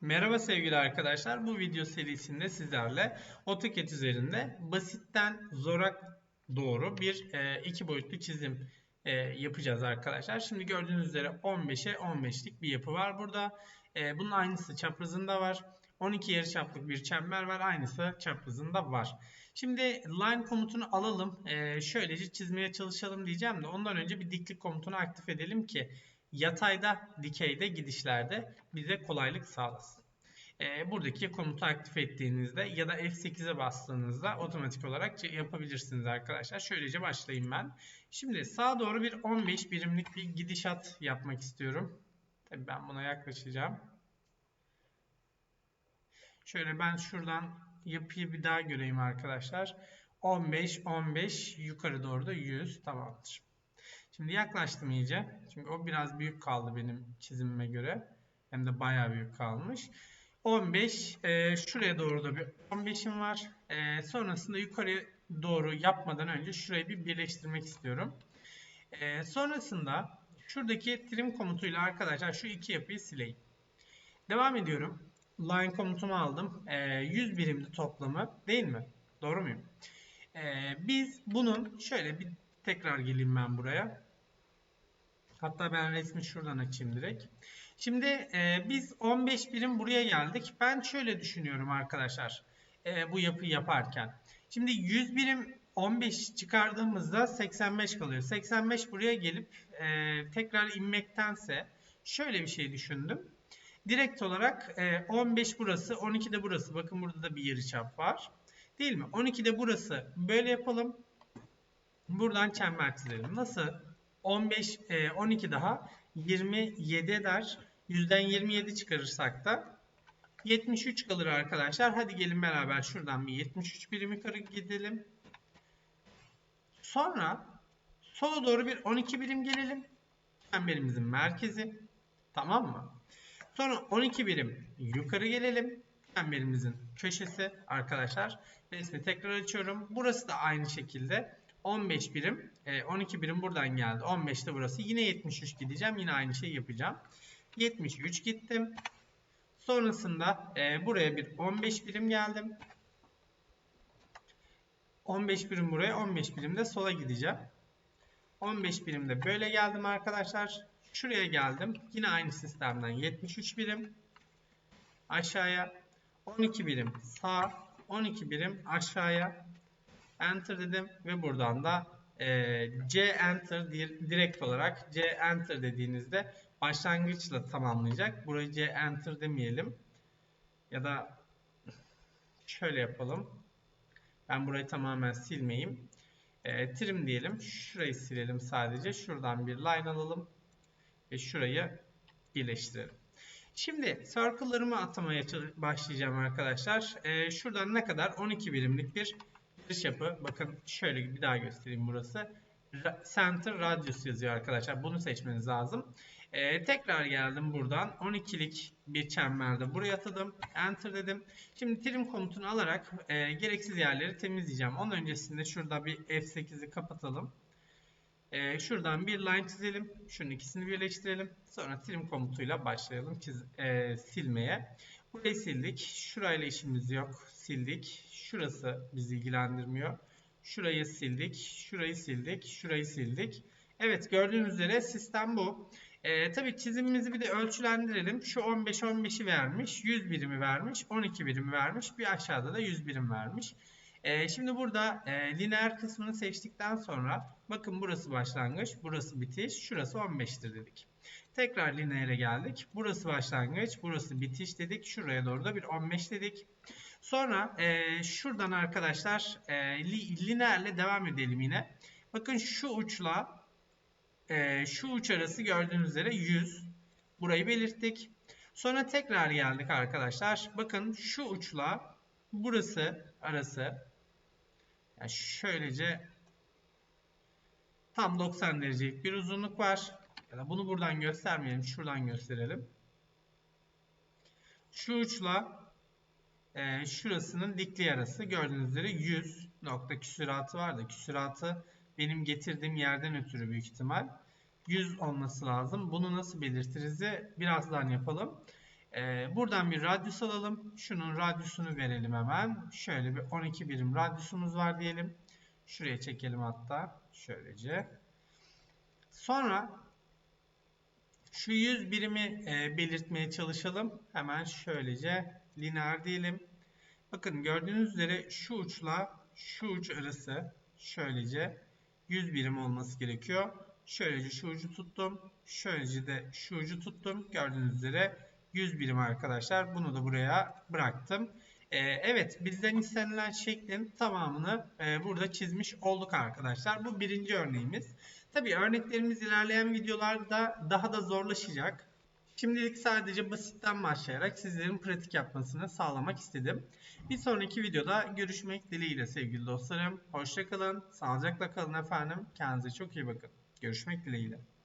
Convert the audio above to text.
Merhaba sevgili arkadaşlar. Bu video serisinde sizlerle AutoCAD üzerinde basitten zora doğru bir e, iki boyutlu çizim e, yapacağız arkadaşlar. Şimdi gördüğünüz üzere 15'e 15'lik bir yapı var burada. E, bunun aynısı çaprazında var. 12 yarıçaplık bir çember var. Aynısı çaprazında var. Şimdi line komutunu alalım. E, şöylece çizmeye çalışalım diyeceğim de ondan önce bir diklik komutunu aktif edelim ki yatayda, dikeyde gidişlerde bize kolaylık sağlasın. E, buradaki komutu aktif ettiğinizde ya da F8'e bastığınızda otomatik olarak yapabilirsiniz arkadaşlar. Şöylece başlayayım ben. Şimdi sağa doğru bir 15 birimlik bir gidişat yapmak istiyorum. Tabii ben buna yaklaşacağım. Şöyle ben şuradan yapıyı bir daha göreyim arkadaşlar. 15, 15, yukarı doğru da 100 tamamdır. Şimdi yaklaştım iyice. Çünkü o biraz büyük kaldı benim çizimime göre. Hem de bayağı büyük kalmış. 15. E, şuraya doğru da bir 15'im var. E, sonrasında yukarı doğru yapmadan önce şurayı bir birleştirmek istiyorum. E, sonrasında şuradaki trim komutuyla arkadaşlar şu iki yapıyı sileyim. Devam ediyorum. Line komutumu aldım. E, 100 birimli toplamı değil mi? Doğru muyum? E, biz bunun şöyle bir tekrar geleyim ben buraya. Hatta ben resmi şuradan açayım direkt. Şimdi e, biz 15 birim buraya geldik. Ben şöyle düşünüyorum arkadaşlar. E, bu yapıyı yaparken. Şimdi 100 birim 15 çıkardığımızda 85 kalıyor. 85 buraya gelip e, tekrar inmektense şöyle bir şey düşündüm. Direkt olarak e, 15 burası, 12 de burası. Bakın burada da bir yarıçap var. Değil mi? 12 de burası. Böyle yapalım. Buradan çember çizelim. Nasıl? 15, e, 12 daha 27 eder. Yüzden 27 çıkarırsak da 73 kalır arkadaşlar. Hadi gelin beraber şuradan bir 73 birim yukarı gidelim. Sonra sola doğru bir 12 birim gelelim. Çemberimizin merkezi. Tamam mı? Sonra 12 birim yukarı gelelim. Çemberimizin köşesi arkadaşlar. Resmi tekrar açıyorum. Burası da aynı şekilde 15 birim. 12 birim buradan geldi. 15 de burası. Yine 73 gideceğim. Yine aynı şeyi yapacağım. 73 gittim. Sonrasında e, buraya bir 15 birim geldim. 15 birim buraya, 15 birim de sola gideceğim. 15 birimde böyle geldim arkadaşlar. Şuraya geldim. Yine aynı sistemden 73 birim aşağıya, 12 birim sağ, 12 birim aşağıya. Enter dedim ve buradan da e, C Enter direkt olarak C Enter dediğinizde başlangıçla tamamlayacak. Burayı C Enter demeyelim. Ya da şöyle yapalım. Ben burayı tamamen silmeyeyim. E, trim diyelim. Şurayı silelim sadece. Şuradan bir line alalım. Ve şurayı birleştirelim. Şimdi circle'larımı atamaya başlayacağım arkadaşlar. E, şuradan ne kadar? 12 birimlik bir dış yapı. Bakın şöyle bir daha göstereyim burası. Center Radius yazıyor arkadaşlar. Bunu seçmeniz lazım. Ee, tekrar geldim buradan. 12'lik bir çemberde buraya atadım. Enter dedim. Şimdi trim komutunu alarak e, gereksiz yerleri temizleyeceğim. Onun öncesinde şurada bir F8'i kapatalım. E, şuradan bir line çizelim. Şunun ikisini birleştirelim. Sonra trim komutuyla başlayalım çiz, e, silmeye. Burayı sildik. Şurayla işimiz yok. Sildik. Şurası bizi ilgilendirmiyor. Şurayı sildik. Şurayı sildik. Şurayı sildik. Evet gördüğünüz üzere sistem bu. Ee, tabii çizimimizi bir de ölçülendirelim. Şu 15 15'i vermiş. 100 birimi vermiş. 12 birimi vermiş. Bir aşağıda da 100 birim vermiş. Ee, şimdi burada e, lineer kısmını seçtikten sonra bakın burası başlangıç, burası bitiş, şurası 15'tir dedik. Tekrar lineere geldik. Burası başlangıç, burası bitiş dedik. Şuraya doğru da bir 15 dedik. Sonra e, şuradan arkadaşlar e, lineerle devam edelim yine. Bakın şu uçla şu uç arası gördüğünüz üzere 100. Burayı belirttik. Sonra tekrar geldik arkadaşlar. Bakın şu uçla burası arası yani şöylece tam 90 derecelik bir uzunluk var. Ya da bunu buradan göstermeyelim. Şuradan gösterelim. Şu uçla e, şurasının dikliği arası gördüğünüz üzere 100 nokta küsuratı vardı. Küsuratı benim getirdiğim yerden ötürü büyük ihtimal 100 olması lazım. Bunu nasıl belirtiriz birazdan yapalım. Ee, buradan bir radyus alalım. Şunun radyusunu verelim hemen. Şöyle bir 12 birim radyusumuz var diyelim. Şuraya çekelim hatta. Şöylece. Sonra şu 100 birimi e, belirtmeye çalışalım. Hemen şöylece lineer diyelim. Bakın gördüğünüz üzere şu uçla şu uç arası şöylece 100 birim olması gerekiyor. Şöylece şu ucu tuttum. Şöylece de şu ucu tuttum. Gördüğünüz üzere 100 birim arkadaşlar. Bunu da buraya bıraktım. Ee, evet bizden istenilen şeklin tamamını e, burada çizmiş olduk arkadaşlar. Bu birinci örneğimiz. Tabi örneklerimiz ilerleyen videolarda daha da zorlaşacak. Şimdilik sadece basitten başlayarak sizlerin pratik yapmasını sağlamak istedim. Bir sonraki videoda görüşmek dileğiyle sevgili dostlarım. Hoşçakalın, sağlıcakla kalın efendim. Kendinize çok iyi bakın. Görüşmek dileğiyle.